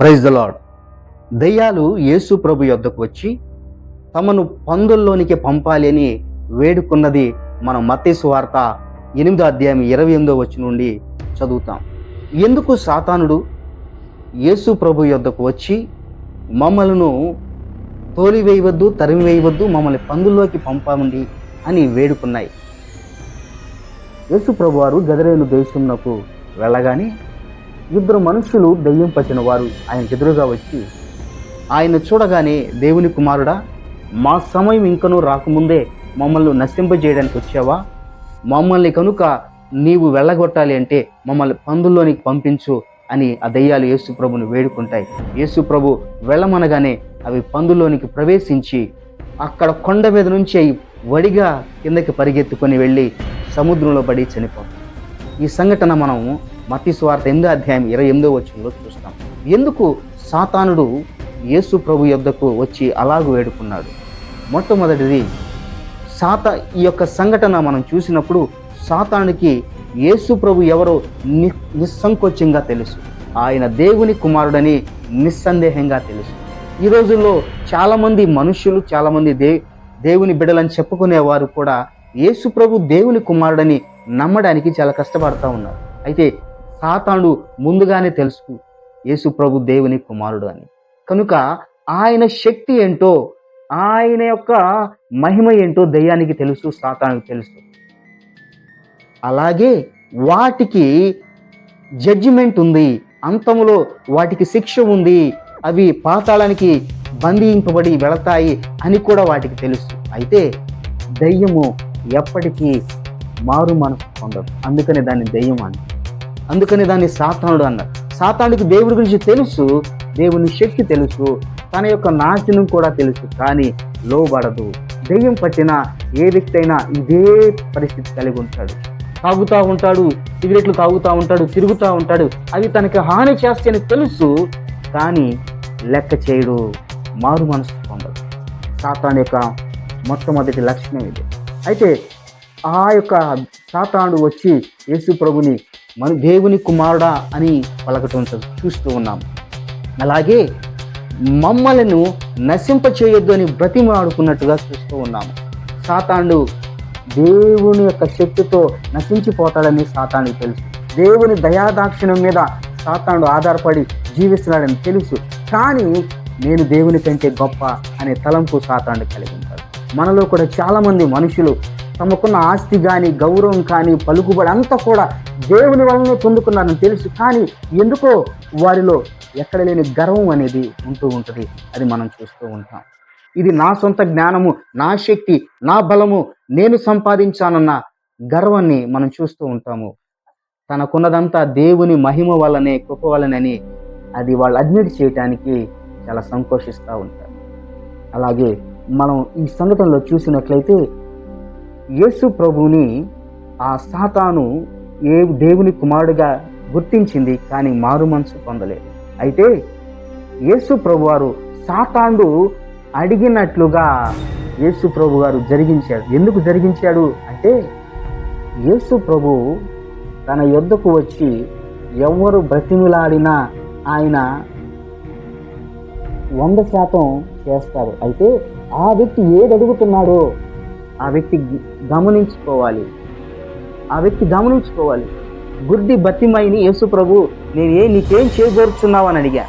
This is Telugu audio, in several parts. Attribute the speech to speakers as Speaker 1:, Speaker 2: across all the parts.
Speaker 1: ప్రైజ్ ద లాడ్ దయ్యాలు యేసు ప్రభు యొద్దకు వచ్చి తమను పందుల్లోనికి పంపాలి అని వేడుకున్నది మనం మతేసు వార్త ఎనిమిదో అధ్యాయం ఇరవై ఎనిమిదో వచ్చి నుండి చదువుతాం. ఎందుకు సాతానుడు యేసు ప్రభు యొద్దకు వచ్చి మమ్మలను తోలివేయవద్దు తరిమివేయవద్దు మమ్మల్ని పందుల్లోకి పంపండి అని వేడుకున్నాయి. యేసు ప్రభు వారు గదరేలు దేశంనకు వెళ్ళగానే ఇద్దరు మనుషులు దయ్యం పట్టిన వారు ఆయనకు ఎదురుగా వచ్చి ఆయన చూడగానే దేవుని కుమారుడా మా సమయం ఇంకనూ రాకముందే మమ్మల్ని నశింపజేయడానికి వచ్చావా? మమ్మల్ని కనుక నీవు వెళ్ళగొట్టాలి అంటే మమ్మల్ని పందుల్లోనికి పంపించు అని ఆ దయ్యాలు యేసు ప్రభుని వేడుకుంటాయి. యేసు ప్రభు వెళ్ళమనగానే అవి పందుల్లోనికి ప్రవేశించి అక్కడ కొండ మీద నుంచి వడిగా కిందకి పరిగెత్తుకొని వెళ్ళి సముద్రంలో పడి చనిపోతాయి ఈ సంఘటన మనం మతి స్వార్థ ఎనిమిదో అధ్యాయం ఇరవై ఎనిమిదో వచ్చంలో చూస్తాం. ఎందుకు సాతానుడు యేసు ప్రభు యొద్దకు వచ్చి అలాగూ వేడుకున్నాడు? మొట్టమొదటిది సాత ఈ యొక్క సంఘటన మనం చూసినప్పుడు సాతానుకి యేసు ప్రభు ఎవరో ని నిస్సంకోచంగా తెలుసు. ఆయన దేవుని కుమారుడని నిస్సందేహంగా తెలుసు. ఈ రోజుల్లో చాలామంది మనుషులు చాలామంది దే దేవుని బిడ్డలని చెప్పుకునేవారు కూడా యేసు ప్రభు దేవుని కుమారుడని నమ్మడానికి చాలా కష్టపడతా ఉన్నారు. అయితే సాతానుడు ముందుగానే తెలుసు యేసు ప్రభు దేవుని కుమారుడు అని. కనుక ఆయన శక్తి ఏంటో ఆయన యొక్క మహిమ ఏంటో దయ్యానికి తెలుసు సాతానికి తెలుసు. అలాగే వాటికి జడ్జిమెంట్ ఉంది అంతములో వాటికి శిక్ష ఉంది అవి పాతాళానికి బంధింపబడి వెళతాయి అని కూడా వాటికి తెలుసు. అయితే దయ్యము ఎప్పటికీ మారు మనసు పొందదు అందుకని దాన్ని దెయ్యం అని అందుకని దాన్ని సాతానుడు అన్నారు. సాతానుడికి దేవుడి గురించి తెలుసు దేవుని శక్తి తెలుసు తన యొక్క నాశనం కూడా తెలుసు కానీ లోబడదు. దెయ్యం పట్టిన ఏ వ్యక్తి అయినా ఇదే పరిస్థితి కలిగి ఉంటాడు. తాగుతూ ఉంటాడు సిగరెట్లు తాగుతూ ఉంటాడు తిరుగుతూ ఉంటాడు అవి తనకి హాని చేస్తాయని తెలుసు కానీ లెక్క చేయడు మారు మనసు పొందడు. సాతాన్ యొక్క మొట్టమొదటి లక్షణం ఇది. అయితే ఆ యొక్క సాతానుడు వచ్చి యేసు ప్రభుని మన దేవుని కుమారుడా అని పలకటం చూస్తూ ఉన్నాం. అలాగే మమ్మలను నశింప చేయొద్దు అని బ్రతిమాడుకున్నట్టుగా చూస్తూ ఉన్నాము సాతాండు దేవుని యొక్క శక్తితో నశించిపోతాడని సాతానికి తెలుసు. దేవుని దయాదాక్షిణ్యం మీద సాతానుడు ఆధారపడి జీవిస్తున్నాడని తెలుసు. కానీ నేను దేవుని కంటే గొప్ప అనే తలంపు సాతాండు కలిగి ఉంటాడు. మనలో కూడా చాలామంది మనుషులు తమకున్న ఆస్తి కానీ గౌరవం కానీ పలుకుబడి అంతా కూడా దేవుని వలనే పొందుకున్నారని తెలుసు. కానీ ఎందుకో వారిలో ఎక్కడ లేని గర్వం అనేది ఉంటూ ఉంటుంది. అది మనం చూస్తూ ఉంటాం. ఇది నా సొంత జ్ఞానము నా శక్తి నా బలము నేను సంపాదించానన్న గర్వాన్ని మనం చూస్తూ ఉంటాము. తనకున్నదంతా దేవుని మహిమ వల్లనే కృప వల్లనని అది వాళ్ళు అడ్మిట్ చేయటానికి చాలా సంతోషిస్తూ ఉంటారు. అలాగే మనం ఈ సంఘటనలో చూసినట్లయితే యేసు ప్రభువుని ఆ సాతాను ఏ దేవుని కుమారుడిగా గుర్తించింది కానీ మారు మనసు పొందలేదు. అయితే యేసు ప్రభు వారు సాతాండు అడిగినట్లుగా యేసు ప్రభు గారు జరిగించాడు ఎందుకు జరిగించాడు అంటే యేసు ప్రభు తన యొద్దకు వచ్చి ఎవరు బ్రతిమిలాడినా ఆయన వంద శాతం చేస్తారు అయితే ఆ వ్యక్తి ఏది అడుగుతున్నాడో ఆ వ్యక్తి గమనించుకోవాలి. ఆ వ్యక్తి గమనించుకోవాలి. గుడ్డి బతిమైని యేసు ప్రభు నేను ఏ నీకేం చేయగోరుచున్నావు అని అడిగా.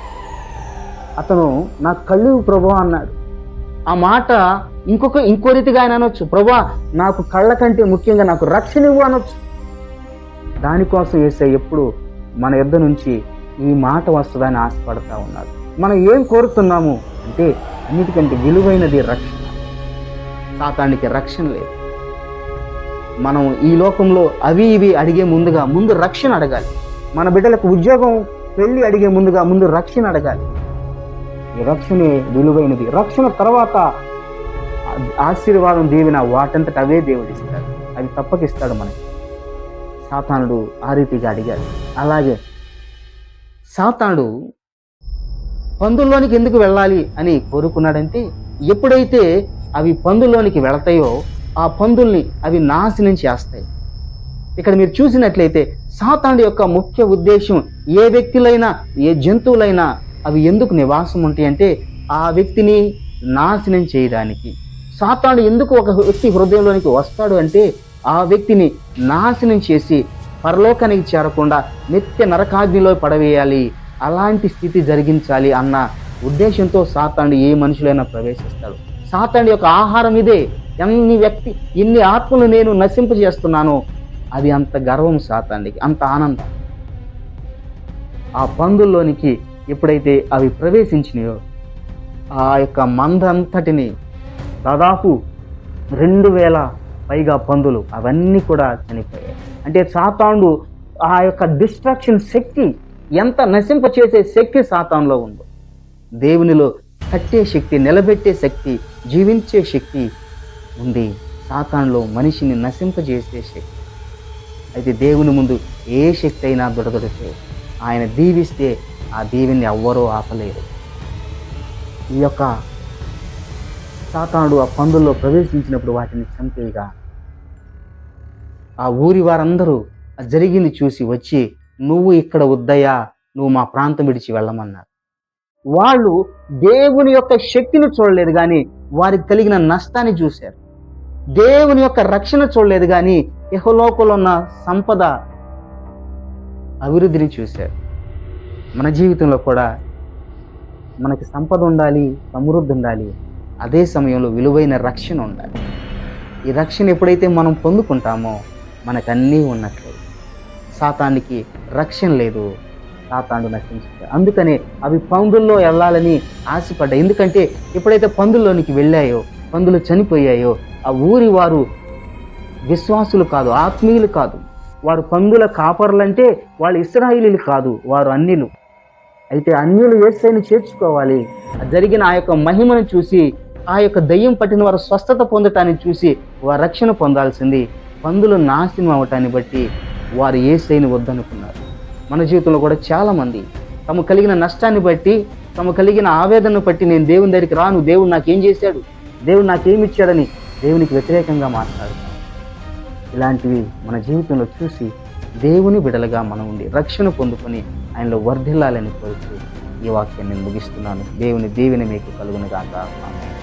Speaker 1: అతను నా కళ్ళు ప్రభు అన్నాడు. ఆ మాట ఇంకొక ఇంకో రీతిగా ఆయన అనొచ్చు. ప్రభా నాకు కళ్ళ కంటే ముఖ్యంగా నాకు రక్షణ ఇవ్వు అనొచ్చు దానికోసం వేసే ఎప్పుడు మన యుద్ధ నుంచి ఈ మాట వస్తుందని ఆశపడతా ఉన్నాడు. మనం ఏం కోరుతున్నాము అంటే అన్నిటికంటే విలువైనది రక్షణ. సాతానికి రక్షణ లేదు. మనం ఈ లోకంలో అవి ఇవి అడిగే ముందుగా ముందు రక్షణ అడగాలి. మన బిడ్డలకు ఉద్యోగం పెళ్ళి అడిగే ముందుగా ముందు రక్షణ అడగాలి. ఈ రక్షణే విలువైనది. రక్షణ తర్వాత ఆశీర్వాదం దీవిన వాటంతట అవే దేవుడు ఇస్తాడు అవి తప్పకిస్తాడు మనకి. సాతానుడు ఆ రీతిగా అడిగాడు. అలాగే సాతానుడు పందుల్లోనికి ఎందుకు వెళ్ళాలి అని కోరుకున్నాడంటే ఎప్పుడైతే అవి పందుల్లోనికి వెళతాయో ఆ పందుల్ని అవి నాశనం చేస్తాయి. ఇక్కడ మీరు చూసినట్లయితే సాతానుడి యొక్క ముఖ్య ఉద్దేశం ఏ వ్యక్తులైనా ఏ జంతువులైనా అవి ఎందుకు నివాసం ఉంటాయి అంటే ఆ వ్యక్తిని నాశనం చేయడానికి. సాతాండు ఎందుకు ఒక వ్యక్తి హృదయంలోనికి వస్తాడు అంటే ఆ వ్యక్తిని నాశనం చేసి పరలోకానికి చేరకుండా నిత్య నరకాగ్నిలో పడవేయాలి అలాంటి స్థితి జరిగించాలి అన్న ఉద్దేశంతో సాతాను ఏ మనుషులైనా ప్రవేశిస్తాడు. సాతాను యొక్క ఆహారం ఇదే. ఎన్ని వ్యక్తి ఎన్ని ఆత్మలు నేను నశింపజేస్తున్నాను అది అంత గర్వం సాతానికి అంత ఆనందం. ఆ పందుల్లోనికి ఎప్పుడైతే అవి ప్రవేశించినాయో ఆ యొక్క మంద అంతటిని దాదాపు రెండు వేల పైగా పందులు అవన్నీ కూడా చనిపోయాయి. అంటే సాతాండు ఆ యొక్క డిస్ట్రాక్షన్ శక్తి ఎంత నశింప చేసే శక్తి సాతాన్లో ఉందో దేవునిలో కట్టే శక్తి నిలబెట్టే శక్తి జీవించే శక్తి ఉండి సాతాన్లో మనిషిని నశింపజేసే శక్తి. అయితే దేవుని ముందు ఏ శక్తి అయినా దొడదొడితే ఆయన దీవిస్తే ఆ దీవిని ఎవ్వరూ ఆపలేరు. ఈ యొక్క సాతానుడు ఆ పందుల్లో ప్రవేశించినప్పుడు వాటిని చంపేయగా ఆ ఊరి వారందరూ ఆ జరిగింది చూసి వచ్చి నువ్వు ఇక్కడ వద్దయ్యా నువ్వు మా ప్రాంతం విడిచి వెళ్ళమన్నారు. వాళ్ళు దేవుని యొక్క శక్తిని చూడలేదు కానీ వారికి కలిగిన నష్టాన్ని చూశారు. దేవుని యొక్క రక్షణ చూడలేదు కానీ యహలోకంలో ఉన్న సంపద అభివృద్ధిని చూశారు. మన జీవితంలో కూడా మనకి సంపద ఉండాలి సమృద్ధి ఉండాలి అదే సమయంలో విలువైన రక్షణ ఉండాలి. ఈ రక్షణ ఎప్పుడైతే మనం పొందుకుంటామో మనకు అన్నీ ఉన్నట్లే. సాతానికి రక్షణ లేదు సాతాను నశించాడు అందుకనే అవి పందుల్లో వెళ్ళాలని ఆశపడ్డాయి. ఎందుకంటే ఎప్పుడైతే పందుల్లోనికి వెళ్ళాయో పందులు చనిపోయాయో ఆ ఊరి వారు విశ్వాసులు కాదు ఆత్మీయులు కాదు. వారు పందుల కాపర్లంటే వాళ్ళు ఇస్రాయిలీలు కాదు వారు అన్యులు. అయితే అన్యులు ఏసైని చేర్చుకోవాలి. జరిగిన ఆ యొక్క మహిమను చూసి ఆ యొక్క దయ్యం పట్టిన వారు స్వస్థత పొందటాన్ని చూసి వారు రక్షణ పొందాల్సింది. పందులు నాశనం అవటాన్ని బట్టి వారు ఏసైని వద్దనుకున్నారు. మన జీవితంలో కూడా చాలామంది తమ కలిగిన నష్టాన్ని బట్టి తమ కలిగిన ఆవేదనను బట్టి నేను దేవుని దగ్గరికి రాను దేవుడు నాకేం చేశాడు? దేవుడు నాకేమి ఇచ్చాడని దేవునికి వ్యతిరేకంగా మాట్లాడుతాను ఇలాంటివి మన జీవితంలో చూసి దేవుని బిడలుగా మనం ఉండి రక్షణ పొందుకొని ఆయనలో వర్ధిల్లాలని కోరుతూ ఈ వాక్యాన్ని ముగిస్తున్నాను. దేవుని దీవెని మీకు కలుగునుగాక ఆమేన్.